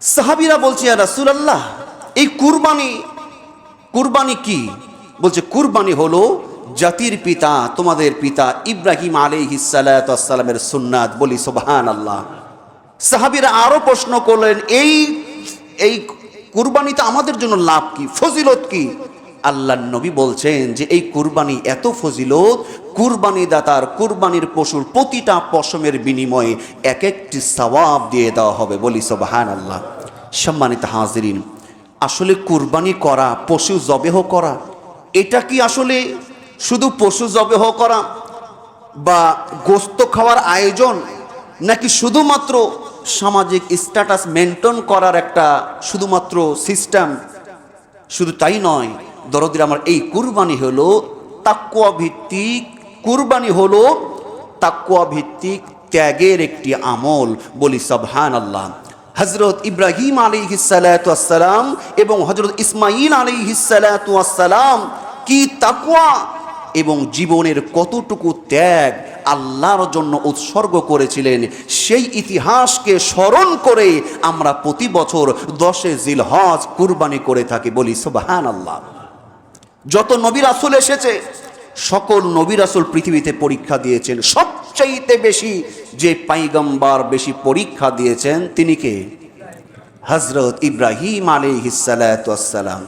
সাহাবিরা বলছে রাসুল আল্লাহ এই কুরবানি কুরবানি কি? বলছে, কুরবানি হলো জাতির পিতা, তোমাদের পিতা ইব্রাহিম আলী হিসালামের সুন্নাত। বলি সোবাহান আল্লাহ সাহাবিরা আরও প্রশ্ন করলেন, এই এই কুরবানিতে আমাদের জন্য লাভ কি? ফজিলত কি? আল্লাহ নবী বলছেন যে এই কুরবানি এত ফজিলত, কুরবানি দাতার, কুরবানির পশুর প্রতিটা পশমের বিনিময়ে এক একটি সওয়াব দিয়ে দেওয়া হবে বলি সোবাহান আল্লাহ সম্মানিত হাজিরিন, আসলে কুরবানি করা পশু জবেহ করা, এটা কি আসলে শুধু পশু জবেহ করা বা গোস্ত খাওয়ার আয়োজন, নাকি শুধুমাত্র সামাজিক স্ট্যাটাস মেনটেন করার একটা শুধুমাত্র সিস্টেম শুধু তাই নয় দরদির আমার, এই কুরবানি হলো তাকুয়া ভিত্তিক, কুরবানি হলো তাকুয়া ভিত্তিক ত্যাগের একটি আমল। বলি সবহান আল্লাহ হজরত ইব্রাহিম আলী হিসালাম এবং হজরত ইসমাইল আলী হিসালাম কি তাকুয়া এবং জীবনের কতটুকু ত্যাগ আল্লাহর জন্য উৎসর্গ করেছিলেন, সেই ইতিহাসকে স্মরণ করে আমরা প্রতি বছর দশে জিলহজ কুরবানি করে থাকি। বলি সুবাহান আল্লাহ যত নবীর রাসুল এসেছে, সকল নবীর রাসুল পৃথিবীতে পরীক্ষা দিয়েছেন। সবচাইতে বেশি যে পাইগম্বার বেশি পরীক্ষা দিয়েছেন, তিনি কে? হজরত ইব্রাহিম আলী হিসালাম